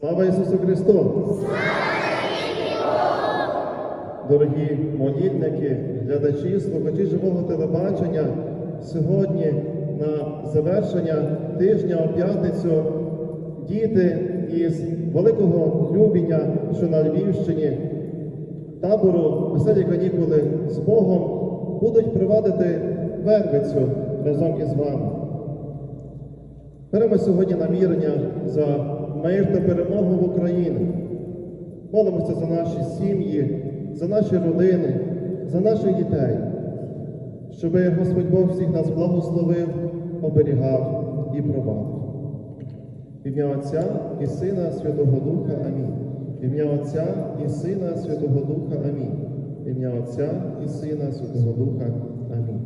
Слава Ісусу Христу! Дорогі молітники, глядачі, слухачі живого телебачення, сьогодні на завершення тижня у п'ятницю діти із великого Любіння, що на Львівщині, табору веселі канікули з Богом будуть провадити вервицю разом із вами. Беремо сьогодні намірення за мир та перемогу в Україні. Молимося за наші сім'ї, за наші родини, за наших дітей, щоб Господь Бог всіх нас благословив, оберігав і провадив. В ім'я Отця і Сина Святого Духа Амінь. В ім'я Отця і Сина Святого Духа Амінь. В ім'я Отця і Сина Святого Духа Амінь.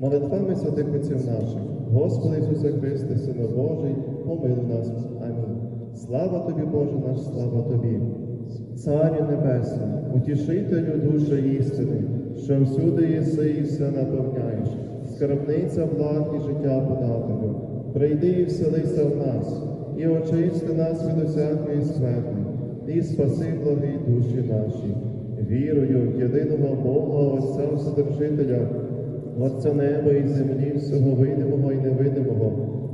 Молитвами святих отців наших, Господи Ісусе Христе, Сина Божий, помилуй нас. Амінь. Слава тобі, Боже наш, слава тобі. Царю Небесний, утішителю душі істини, що всюди єси і все наповняєш, скарбниця благ і життя подателю. Прийди і вселися в нас, і очисти нас від усякої скверни, і спаси благі душі наші. Вірую в єдиного Бога, Отця Вседержителя, Отця неба і землі, всього видимого і невидимого,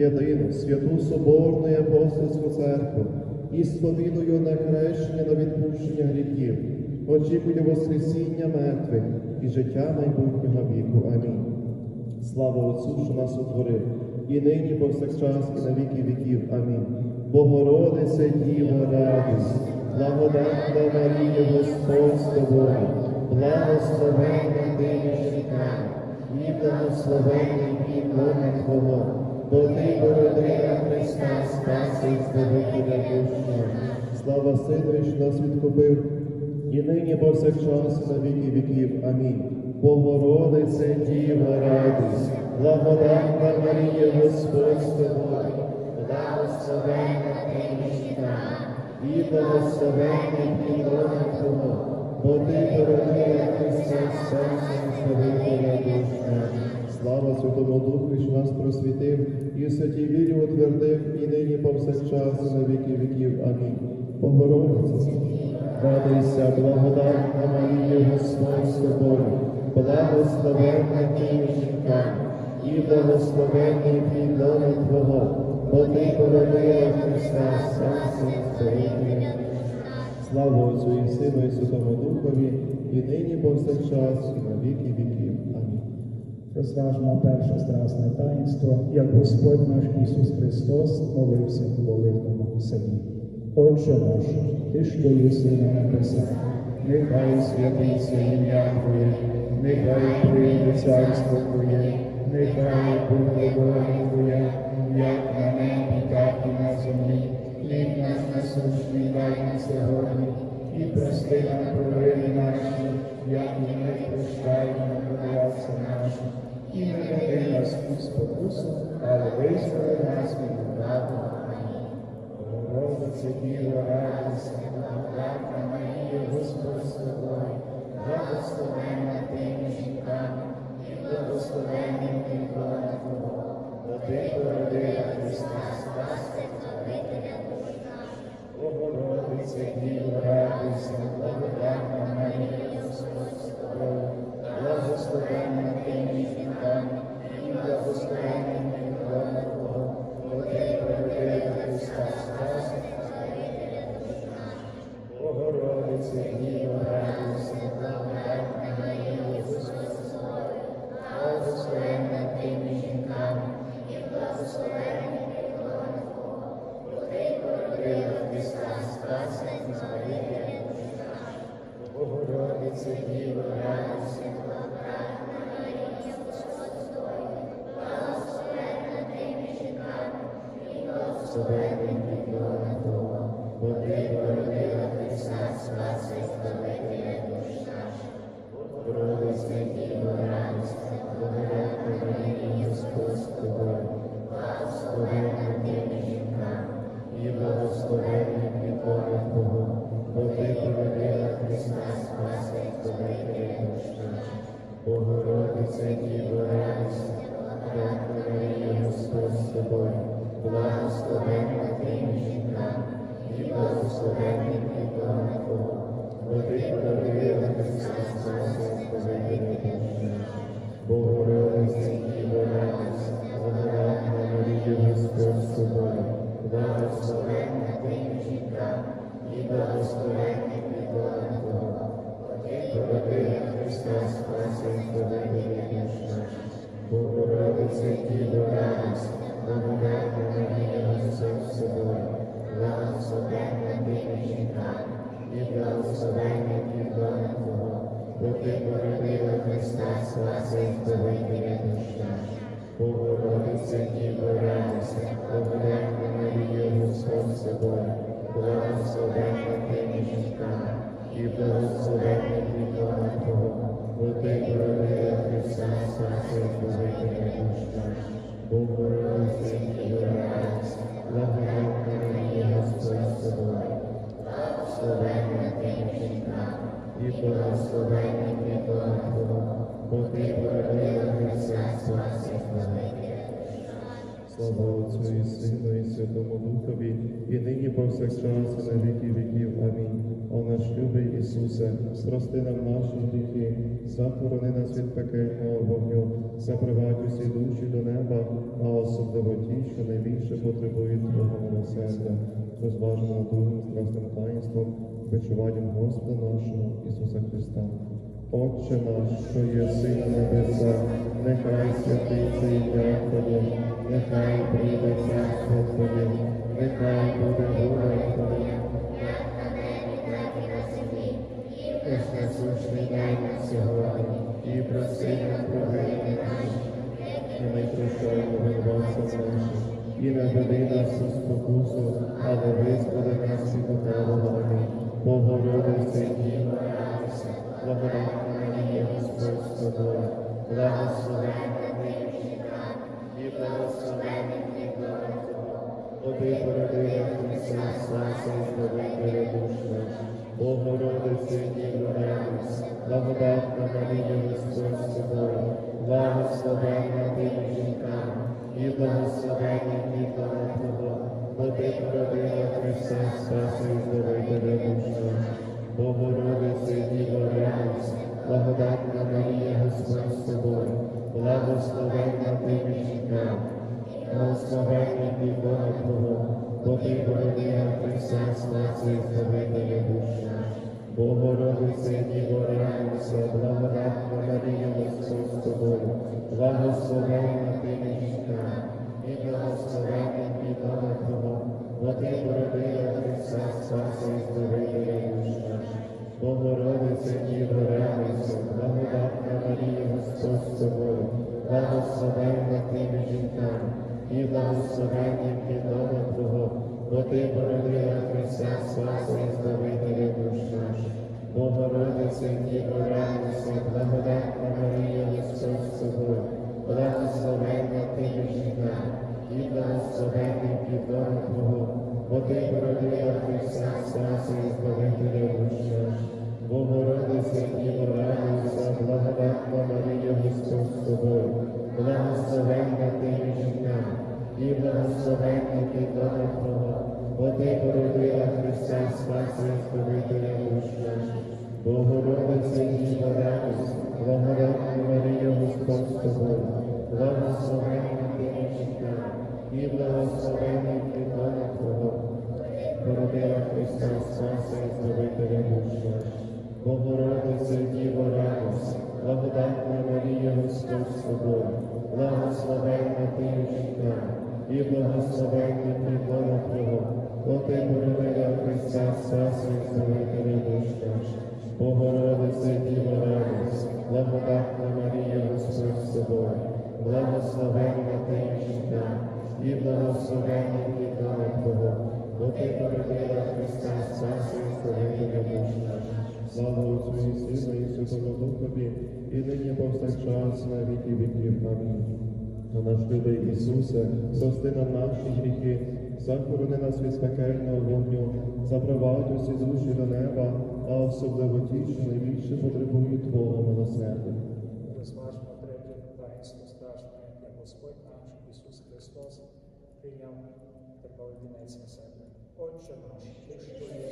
єдину, святу Соборну і апостольську церкву, і сповідую на хрещення на відпущення гріхів, очікую Воскресіння мертвих і життя майбутнього віку. Амінь. Слава Отцю, що нас утворив, і нині повсякчас, і на віки віків. Амінь. Богородице Діво радість, благодатна Марія Господь з тобою, благословенна ти між і благословенний і лона Твого, бо ти породила Христа, Спаси Збавителя душу. Слава Сину, що нас відкупив, і нині повсякчас, і на віки віків. Амінь. Богородице Діва радість, благодатна Марія Господь з тобою, благословенна ти між і благословенний підлога Твого, бо ти породила Христа і Збавителя душу. Слава Святому Духу, що нас просвітив, і святій вірі утвердив, і нині повсякчас, на віки віків. Амінь. Богородице, радуйся, благодатна Марія Господь з тобою, благословенна ти між жінками, і благословенний плідони Твого, бо ти породила Христа, Спаси і Слава Отцю і Сину і Святому Духові, і нині повсякчас, і на віки віків. Розважмо перше страсне таїнство, як Господь наш Ісус Христос молився в молитвеному селі. Отче наш, Ти, що єси на небесах, нехай святиться ім'я Твоє, нехай прийде царство Твоє, нехай буде воля Твоя, як на небі, так і на землі. Хліб наш насущний дай нам сьогодні, і прости нам провини наші, як і ми прощаємо винуватцям нашим. І не веди нас у спокусу, але визволи нас від лукавого. Богородице, Діва, радуйся, благодатна Марія, Господь з тобою, благословенна ти між жінками, і благословенний плода Твого, бо ти породила Христа, Спаси, Збавителя душ наших. Богородице, Діва, радуйся, благодатна Марія, Господь з тобою, благословенна ти між жінками, і благословенний плода благословенний плідона Твого, бо Ти породила Христа, спаси збавителя душ наших. Богородице, Діво, радість, благодатна Марія, Господь з тобою, благословенна ти між жінками, і благословенний плідона Твого, бо Ти породила Христа, спаси збавителя душ наших. Ти породила Христа, спаси і збавителя душ наших. Богородице, Діво, радість, благодатна Марія, Господь з тобою, благословенна ти між жінками, і благословенний плідона Твого, бо Ти породила Христа, спаси і збавителя душ наших. Богородице, Діво, радість, благодатна Марія, Господь з тобою, благословенна ти між жінками, і благословенний плідона Твого, бо Ти породила Христа, Слава Отцю і Сину і Святому Духові, і нині повсякчас, і на віки віків. Амінь. О наш любий Ісусе, прости нам наші гріхи, захорони нас від пекельного вогню, запривадь усі душі до неба, а особливо ті, що найбільше потребують Твого милосердя, розважено другим страсним таїнством, бичуванням Господа нашого Ісуса Христа. Отче наш, що єси на небесах, нехай святиться ім'я Твоє, нехай прийде царство Твоє, нехай буде воля Твоя. Наш насущний дай нам сьогодні, і проси провини наші, і ми прощаємо винуватцям нашим, і не веди нас у спокусу, але визволи спаси і збавителя душ наших. Богородице, Діво, радуйся, благодатна Марія, Господь благословенна ти між жінками, і благословенний плідона Твого, бо Ти породила Христа, спаси і збавителя душ наших. Богородице, Діво, радуйся, благодатна Марія, Господь з тобою, благословенна ти між жінками, і Твого, бо Ти породила Христа, спаси і збавителя душ наш. Богородице, Діво, радуйся, благодатна Марія, Господь з тобою, благословенна ти між жінками, і благословенний плідона Твого, бо Ти Христа, усі душі до неба, а особливо ті, що найбільше потребують Твого милосердя. Розважмо третє таїнство страшне, як Господь наш Ісус Христос прийняв терпали на себе. Отче наш, якщо що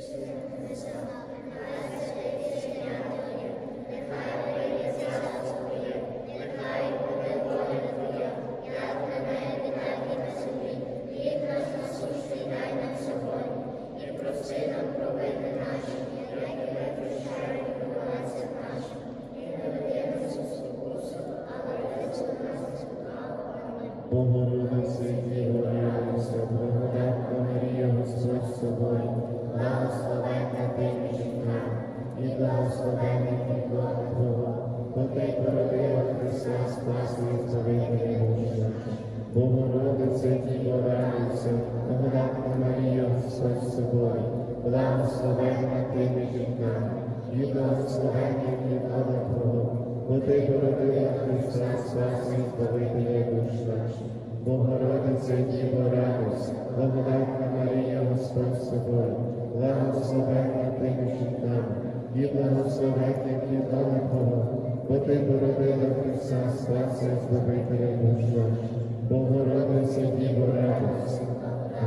благословенна ти між жінками, і благословенний плод Твого, бо ти породила Христа, Спаси і Збавителя душ наших. Богородице, Діво, радуйся, благодатна Марія, Господь з тобою, благословенна ти між жінками, і благословенний плід лона Твого, бо ти породила Христа, Спаси і Збавителя душ наших. Богородице, Діво, радуйся,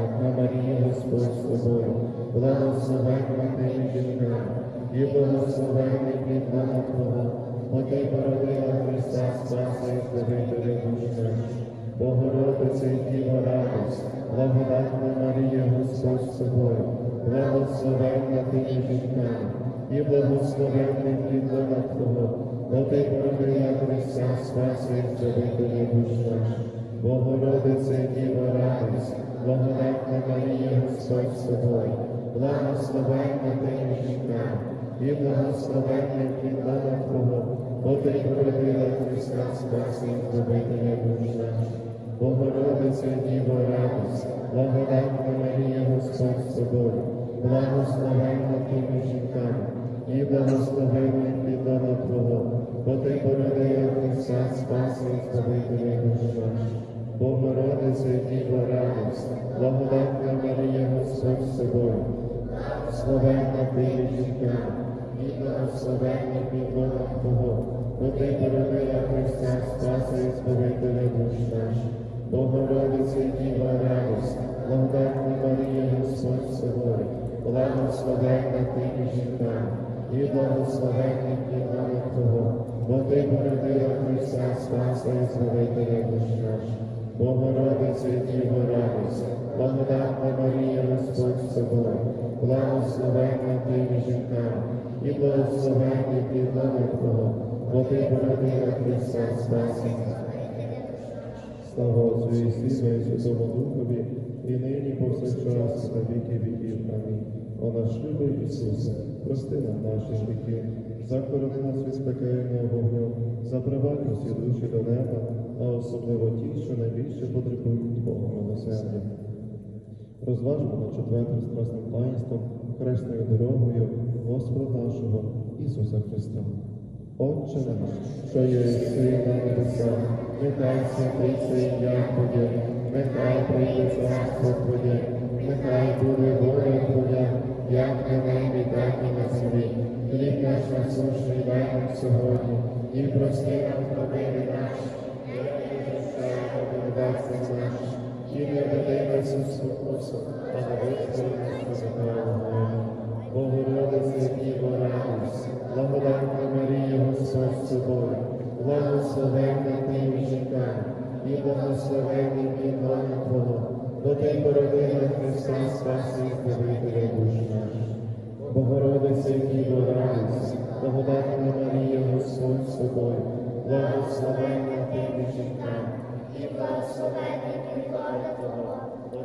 Одна Марія, Господь з тобою, благословенна ти між жінками, і благословенний плід лона Твого, бо ти породила Христа, Спаси і Збавителя душ наших. Богородице, Діво, радуйся, благодатна Марія, Господь з тобою, благословенна ти між жінками, і благословенний плід лона Твого, бо ти породила Христа, Спаси і Збавителя душ наших. Богородице, Діво, радуйся, благодатна Марія, Господь з тобою, благословенна ти між жінками, і благословенний лона Твого, бо ти породила Христа, Спаси і Збавителя душ наших. Богородице, Діво, радуйся, благодатна Марія, Господь з тобою, благословенна ти між жінками, і благословенний плід лона Твого, бо ти породила Христа, Спаси і Збавителя душ наших. Богородице, Діво, радуйся, благодатна Марія, Господь з благословенна ти жінками, і благословенний плід лона Твого, бо ти породила Христа, Спаси і Збавителя душ наших. Богородице, Діва, радуйся, благодатна Марія, Господь з тобою, благословенна ти жінками, і благословенний плід лона Твого, бо ти породила Христа, Спаси і Збавителя душ наших. Богородице, Діво, радуйся, благодатна Марія, Господь з благословенна ти між і благословенний плід лона Твого, бо ти породила Христа, Спаси Слава Отцю і Сину і Святому Духові, і нині повсякчас і на віки віків. Амінь. О наш любий Ісусе, прости нам наші гріхи, захорони нас від пекельного вогню, запровадь усі душі до неба, а особливо ті, що найбільше потребують Твого милосердя. Розважмо на четвертим страсним таїнством, хресною дорогою Господа нашого Ісуса Христа. Отче наш, що є єси на небесах, нехай святиться ім'я Твоє, нехай прийде царство Твоє, нехай буде воля Твоя, як на небі, так і на землі. Хліб наш насущний дай нам сьогодні, і прости нам провини наші, як і прощаємо винуватцям нашим, і не веди нас у спокусу, а не визволи нас від злого. Богородице, Діво, радуйся, благодатна Марія, Господь з тобою, благословенна ти між жінками, і благословенний плід Твого, бо ти породила Христа, Спаси Збавителя душ наших. Богородице, Діво, Марія, Господь з тобою, благословенна ти і благословенний плід лона Твого, бо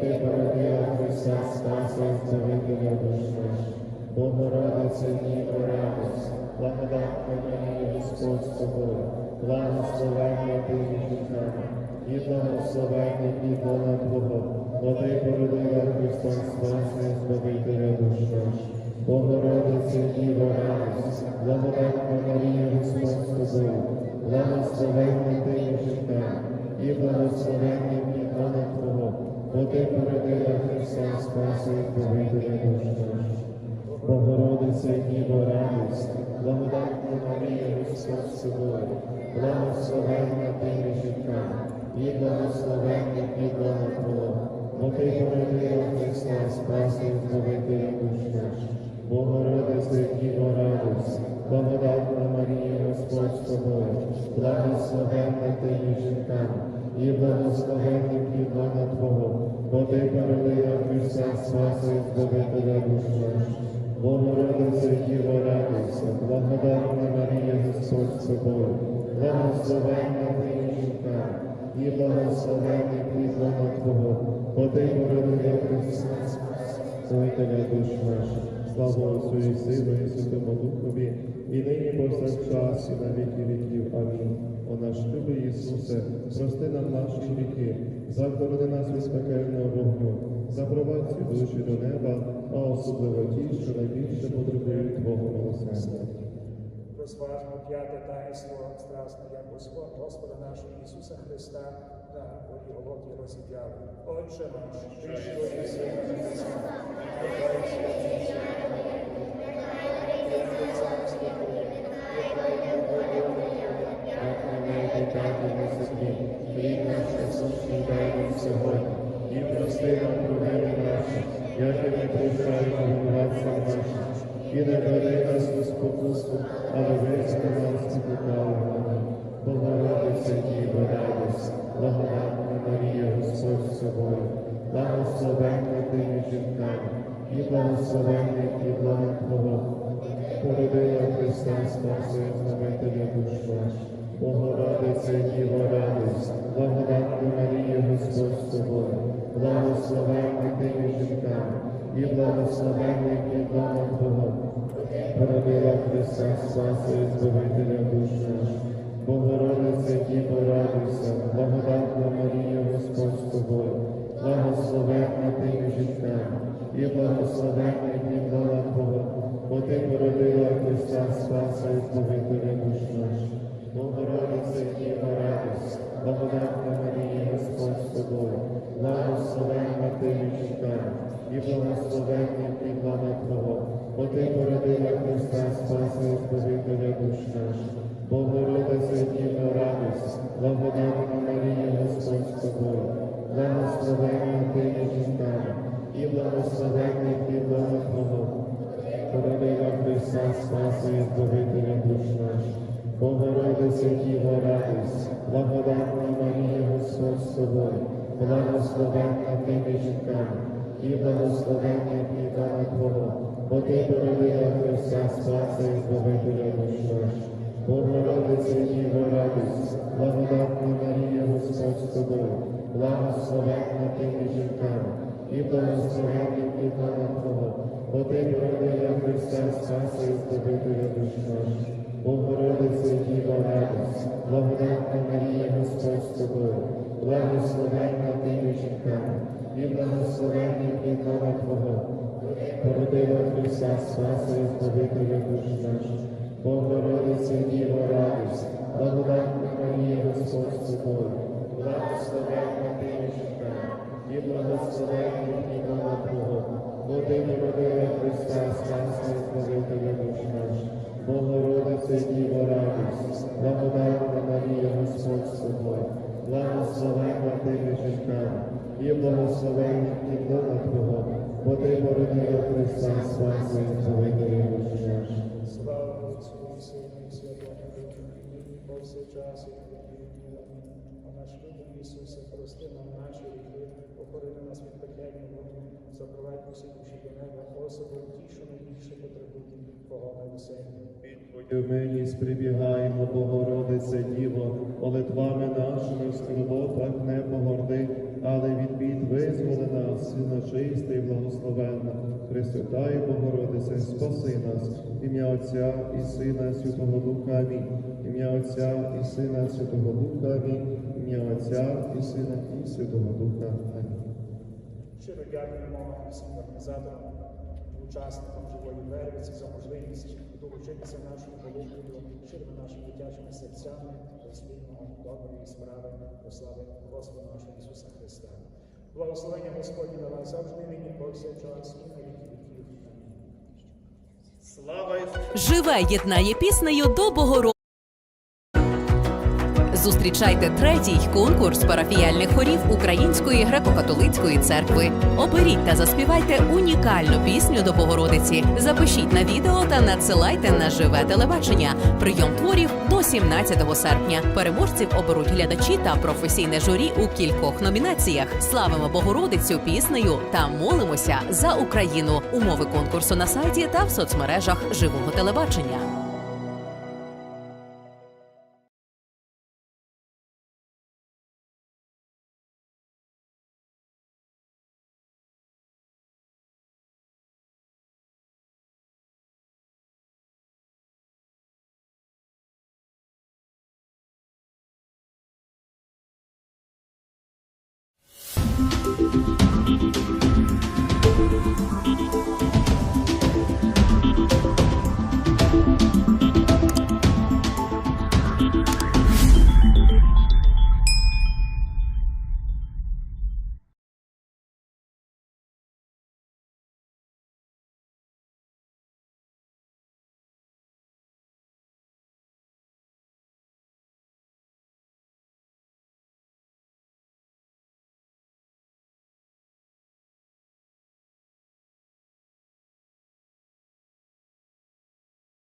ти породила Христа, спаси і збавителя душ наш. Богородице Діва радість, благодатна Марія, Господь з тобою, благословенна ти жінками, і благословенний плід лона Твого, бо ти породила Христа, спаси збавителя душ наш. Богородице Діва радість, благодатна Марія, Господь з тобою, благословенна ти жінками, і Твого, бо ти породила Христа, спаси і збавителя душ наш. Богородице Діво радість, благодатна Марія, Господь з тобою, благословенна ти між жінками, і благословенний плід лона Твого, бо ти породила Христа, спаси і збавителя душ наш. Богородице Діво радість, благодатна Марія, Господь з тобою, благословенна ти між жінками, і благословенний плід лона Твого, бо ти породила Христа, спаси збавителя душ наш. Богородице Діво радуйся, благодатна Марія, Господь з тобою, благословенна ти між жінками, і благословенний плід лона Твого, бо ти породила Христа, Спасителя душ наших. Слава Отцю і Сину і Святому Духові, і нині повсякчас, і на віки віків. Амінь. О наш любий Ісусе, прости нам наші гріхи, захорони нас від пекельного вогню, запровадь ці душі до неба, а особливо ті, що найбільше потребують Твого милосердя. Розважмо п'яте таїнство страсного Господа, Господа нашого Ісуса Христа на горі Голоті розіп'яли. Отче наш, ти що єси на І не веди нас у спокусу, але визволи нас лукавого. Богородице Діва радість, благодатна Марія, Господь собою, благословенна ти між жінками, і благословенний плід лона Твого. Породила Христа, спаси і збавителя душ наш. Богородице Діва радість, благодатна Марія, Господь з тобою, благословенна ти між жінками, і благословенний плід лона Твого. Породила Христа, спаси збавителя душ наш. Богородице Діва радуйся, благодатна Марія, Господь з тобою, благословенна ти між жінками, і благословенний плід лона Твого, бо ти породила Христа, спаси збавителя душ наш. Богородице Діва радість, благодатна Марія, Господь з тобою, благословенна ти між жінками, і благословенний плід Твого, бо ти породила Христа, спаси і збавителя душ наш. Богородице Діва радість, благодатна Марія, Господь з тобою, благословенна ти між жінками, і благословенний плід лона Твого, породила Христа, спаси і душ наш. Богородице Діва радість, благодатна Марія, Господь з тобою, благословенна ти між жінками, і благословенний плід лона Твого, бо ти породила Христа, спаси і збавителя душ наш. Богородице Діва радість, благодатна Марія, Господь з тобою, благословенна ти жінками, і благословенний плід лона Твого, бо ти породила Христа, спаси і збавителя душ наш. Богородице Діва радість, благодатна Марія, Господь з тобою, благословенна ти жінками, і благословення плід лона Твого, породила Христа, спаси і збавителя Під Твою милість прибігаємо, Богородице Діво, молитвами нашими в скорботах не погорди, але від бід визволи нас, сина чиста і благословенна. Пресвятає Богородице, спаси нас, ім'я Отця і Сина, Святого Духа. Амінь. Ім'я Отця і Сина, Святого Духа. Амінь. Ім'я Отця і Сина, і Святого Духа. Амінь. Щиро дякуємо всім організаторам, учасникам живої вервиці за можливість долучитися нашою молитвою, щирими нашими дитячими серцями до спільного доброї справи до слави Господа нашого Ісуса Христа. Благословення Господні на вас завжди нині повсякчас і на віки віків. Слава Ісусу! Живе єднає піснею до Богородиці. Зустрічайте третій конкурс парафіяльних хорів Української греко-католицької церкви. Оберіть та заспівайте унікальну пісню до Богородиці. Запишіть на відео та надсилайте на живе телебачення. Прийом творів до 17 серпня. Переможців оберуть глядачі та професійне журі у кількох номінаціях. Славимо Богородицю піснею та молимося за Україну. Умови конкурсу на сайті та в соцмережах живого телебачення.